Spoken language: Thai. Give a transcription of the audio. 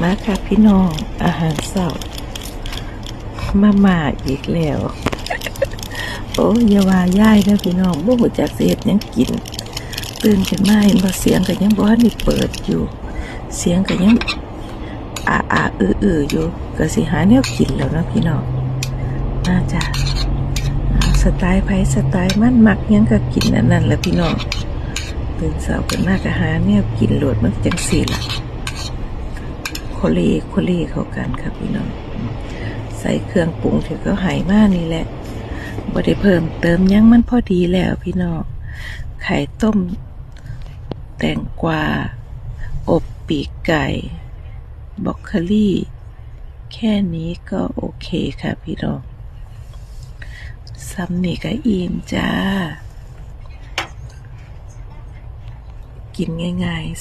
มาค่ะพี่น้องอาหารเสาร์มามาอีกแล้ว โอ้ยอย่าวาย่ายนะพี่น้องบ่หูจักสิเฮ็ดยังกิน ตื่นขึ้นมาเห็นบ่เสียงก็ยังบ่ทันได้เปิดอยู่ เสียงก็ยังอาอาอืออืออยู่ก็สิหาแนวกินแล้วนะพี่น้องน่าจะสไตล์ไผสไตล์มันมักยังก็กินอันนั้นแหละพี่น้องตื่นเช้าขึ้นมาก็หาแนวกินโหลดมันจังซี่ล่ะ คเลโคเลเข้ากันครับพี่น้อง ใส่เครื่องปรุงที่เขาหายมากนี่แหละบ่ได้เพิ่มเติมยังมันพอดีแล้วพี่น้อง ไข่ต้ม แตงกวา อบปีกไก่ บล็อกโคลี่ แค่นี้ก็โอเคค่ะพี่น้องซ้ำนี่ก็อิ่มจ้า กินง่ายๆ